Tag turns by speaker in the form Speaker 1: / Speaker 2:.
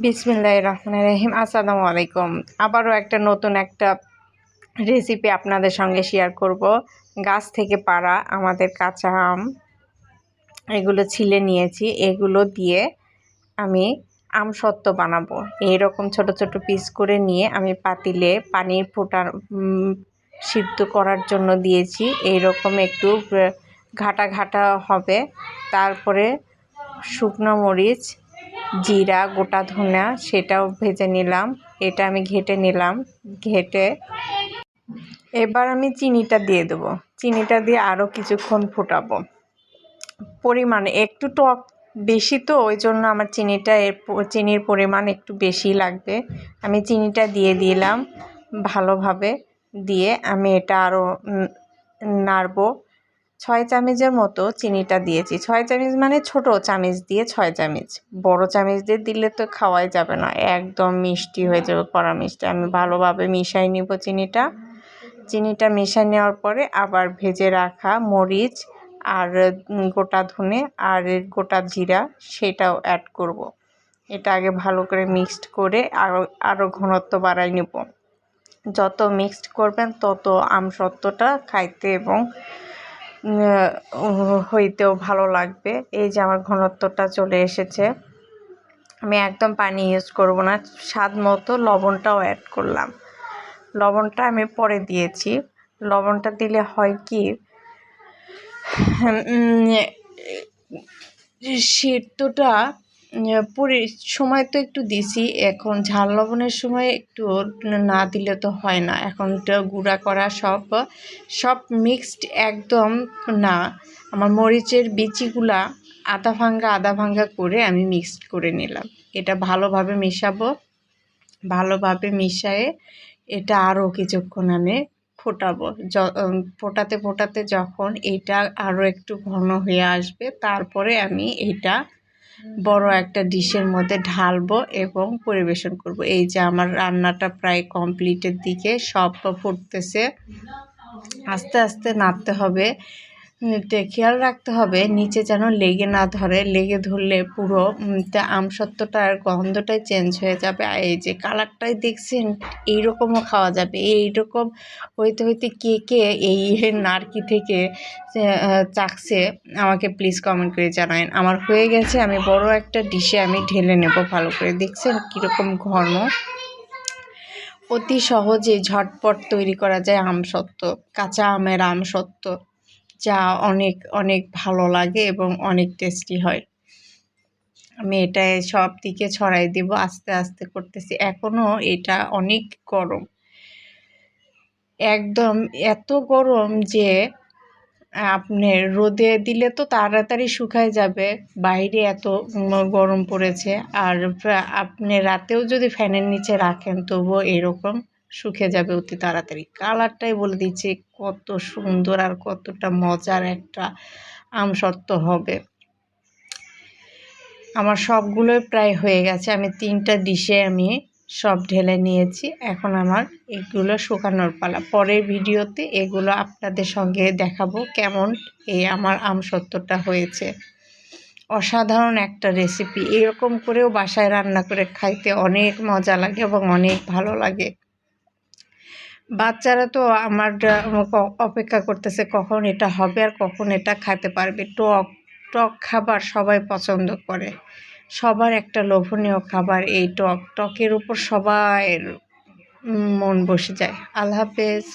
Speaker 1: বিসমিল্লাহ রহমান রহিম আসসালামু আলাইকুম আবারও একটা নতুন একটা রেসিপি আপনাদের সঙ্গে শেয়ার করব। গাছ থেকে পাড়া আমাদের কাঁচা আম। এগুলো ছিলে নিয়েছি। এগুলো দিয়ে আমি আম সত্ত্ব বানাবো। এইরকম ছোট ছোট পিস করে নিয়ে আমি পাতিলে পানির ফোটার সিদ্ধ করার জন্য দিয়েছি। এইরকম একটু ঘাটা ঘাটা হবে। তারপরে শুকনো মরিচ জিরা, গোটা ধনা সেটাও ভেজে নিলাম। এটা আমি ঘেটে নিলাম। ঘেটে এবার আমি চিনিটা দিয়ে দেবো। চিনিটা দিয়ে আরও কিছুক্ষণ ফোটাবো। পরিমাণ একটু টক বেশি তো, ওই জন্য আমার চিনিটা এর চিনির পরিমাণ একটু বেশি লাগবে। আমি চিনিটা দিয়ে দিলাম ভালোভাবে। দিয়ে আমি এটা আরও নাড়বো। ছয় চামচের মতো চিনিটা দিয়েছি। ছয় চামচ মানে ছোট চামচ দিয়ে ছয় চামচ। বড় চামচ দিয়ে দিলে তো খাওয়াই যাবে না। একদম মিষ্টি হয়ে যাবে কড়া মিষ্টি আমি ভালোভাবে মিশাই নিব চিনিটা। চিনিটা মিশাই নেওয়ার পরে আবার ভেজে রাখা মরিচ আর গোটা ধনে আর গোটা জিরা সেটাও অ্যাড করব। এটা আগে ভালো করে মিক্সড করে আরও আরও ঘনত্ব বাড়াই নেব। যত মিক্সড করবেন তত আমসত্ত্বটা খাইতে এবং হইতেও ভালো লাগবে। এই যে আমার ঘনত্বটা চলে এসেছে। আমি একদম পানি ইউজ করব না। স্বাদ মতো লবণটাও অ্যাড করলাম। লবণটা আমি পরে দিয়েছি। লবণটা দিলে হয় কি সিদ্ধটা পুরি, সময় তো একটু দিছি। এখন ঝাল লবণের সময় একটু না দিলে তো হয় না। এখন তো গুঁড়া করা সব সব মিক্সড একদম না। আমার মরিচের বিচিগুলা আধা ভাঙ্গা আধা ভাঙ্গা করে আমি মিক্সড করে নিলাম। এটা ভালোভাবে মেশাবো, ভালোভাবে মিশায়ে এটা আরও কিছুক্ষণ আমি ফোটাবো। য ফোটাতে ফোটাতে যখন এটা আরও একটু ঘন হয়ে আসবে, তারপরে আমি এটা বড় একটা ডিশের মধ্যে ঢালবো এবং পরিবেশন করব। এই যে আমার রান্নাটা প্রায় কমপ্লিটের দিকে, সব ফুটতেছে। আস্তে আস্তে নাড়তে হবে। খেয়াল রাখতে হবে, নিচে যেন লেগে না ধরে, লেগে ধরলে পুরো আমসত্ত্বটার গন্ধটাই চেঞ্জ হয়ে যাবে। আর এই যে কালারটাই দেখছেন, এইরকমও খাওয়া যাবে। এইরকম হইতে হইতে কে কে এই নারকি থেকে চাকছে, আমাকে প্লিজ কমেন্ট করে জানাবেন আমার হয়ে গেছে, আমি বড় একটা ডিশে আমি ঢেলে নেব ভালো করে। দেখছেন কীরকম ঘন? অতি সহজে ঝটপট তৈরি করা যায় আমসত্ত্ব, কাঁচা আমের আমসত্ত্ব। যা অনেক অনেক ভালো লাগে এবং অনেক টেস্টি হয়। আমি এটা সব দিকে ছড়াই দেব, আস্তে আস্তে করতেছি। এখনও এটা অনেক গরম। একদম এত গরম যে, আপনি রোদে দিলে তো তাড়াতাড়ি শুকায় যাবে। বাইরে এত গরম পড়েছে। আর আপনি রাতেও যদি ফ্যানের নিচে রাখেন তবুও এরকম। শুকে যাবে অতি তাড়াতাড়ি। কালারটাই বলে দিচ্ছে, কত সুন্দর আর কতটা মজার একটা আমসত্ত্ব হবে। আমার সবগুলোই প্রায় হয়ে গেছে, আমি তিনটা ডিশে আমি সব ঢেলে নিয়েছি। এখন আমার এগুলো শুকানোর পালা। পরের ভিডিওতে এগুলো আপনাদের সঙ্গে দেখাবো কেমন এই আমার আমসত্ত্বটা হয়েছে। অসাধারণ একটা রেসিপি এরকম করেও বাসায় রান্না করে খাইতে অনেক মজা লাগে এবং অনেক ভালো লাগে। বাচ্চারা তো আমার অপেক্ষা করতেছে কখন এটা হবে আর কখন এটা খেতে পারবে। টক টক খাবার সবাই পছন্দ করে। সবার একটা লোভনীয় খাবার এই টক। টকের উপর সবাই মন বসে যায়। আল্লাহ হাফেজ।